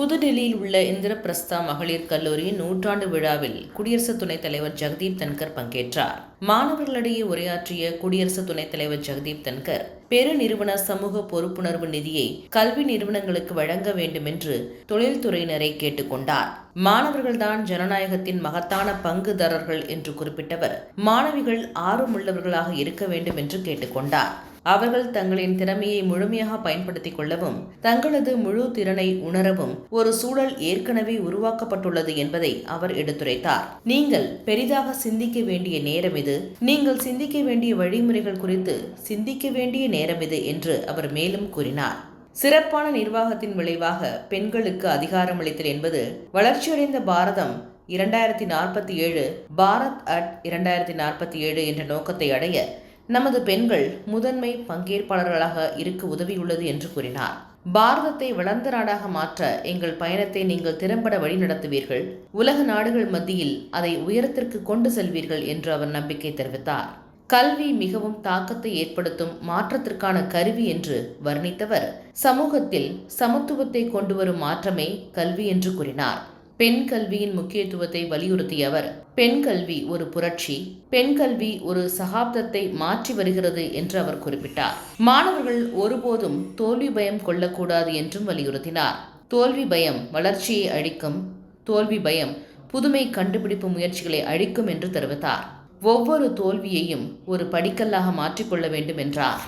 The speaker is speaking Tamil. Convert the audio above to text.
புதுடெல்லியில் உள்ள இந்திரபிரஸ்தா மகளிர் கல்லூரியின் நூற்றாண்டு விழாவில் குடியரசு துணைத் தலைவர் ஜெகதீப் தன்கர் பங்கேற்றார். மாணவர்களிடையே உரையாற்றிய குடியரசு துணைத் தலைவர் ஜெகதீப் தன்கர் பெருநிறுவன சமூக பொறுப்புணர்வு நிதியை கல்வி நிறுவனங்களுக்கு வழங்க வேண்டும் என்று தொழில்துறையினரை கேட்டுக்கொண்டார் மாணவர்கள்தான் ஜனநாயகத்தின் மகத்தான பங்குதாரர்கள் என்று குறிப்பிட்டவர் மாணவிகள் ஆர்வமுள்ளவர்களாக இருக்க வேண்டும் என்று கேட்டுக்கொண்டார் அவர்கள் தங்களின் திறமையை முழுமையாக பயன்படுத்திக் கொள்ளவும் தங்களது முழு திறனை உணரவும் ஒரு சூழல் ஏற்கனவே உருவாக்கப்பட்டுள்ளது என்பதை அவர் எடுத்துரைத்தார். நீங்கள் பெரிதாக சிந்திக்க வேண்டிய நேரம் இது. நீங்கள் சிந்திக்க வேண்டிய வழிமுறைகள் குறித்து சிந்திக்க வேண்டிய நேரம் இது என்று அவர் மேலும் கூறினார். சிறப்பான நிர்வாகத்தின் விளைவாக பெண்களுக்கு அதிகாரமளித்தல் என்பது வளர்ச்சியடைந்த பாரதம் இரண்டாயிரத்தி நாற்பத்தி ஏழு பாரத் அட் இரண்டாயிரத்தி நாற்பத்தி ஏழு என்ற நோக்கத்தை அடைய நமது பெண்கள் முதன்மை பங்கேற்பாளர்களாக இருக்க உதவியுள்ளது என்று கூறினார். பாரதத்தை வளர்ந்த நாடாக மாற்ற எங்கள் பயணத்தை நீங்கள் திறம்பட வழிநடத்துவீர்கள் உலக நாடுகள் மத்தியில் அதை உயரத்திற்கு கொண்டு செல்வீர்கள் என்று அவர் நம்பிக்கை தெரிவித்தார். கல்வி மிகவும் தாக்கத்தை ஏற்படுத்தும் மாற்றத்திற்கான கருவி என்று வர்ணித்தவர். சமூகத்தில் சமத்துவத்தை கொண்டு வரும் மாற்றமே கல்வி என்று கூறினார். பெண் கல்வியின் முக்கியத்துவத்தை வலியுறுத்திய அவர் பெண் கல்வி ஒரு புரட்சி பெண் கல்வி ஒரு சகாப்தத்தை மாற்றி வருகிறது என்று அவர் குறிப்பிட்டார். மாணவர்கள் ஒருபோதும் தோல்வி பயம் கொள்ளக்கூடாது என்றும் வலியுறுத்தினார். தோல்வி பயம் வளர்ச்சியை அழிக்கும் தோல்வி பயம் புதுமை கண்டுபிடிப்பு முயற்சிகளை அழிக்கும் என்று தெரிவித்தார். ஒவ்வொரு தோல்வியையும் ஒரு படிக்கல்லாக மாற்றிக்கொள்ள வேண்டும் என்றார்.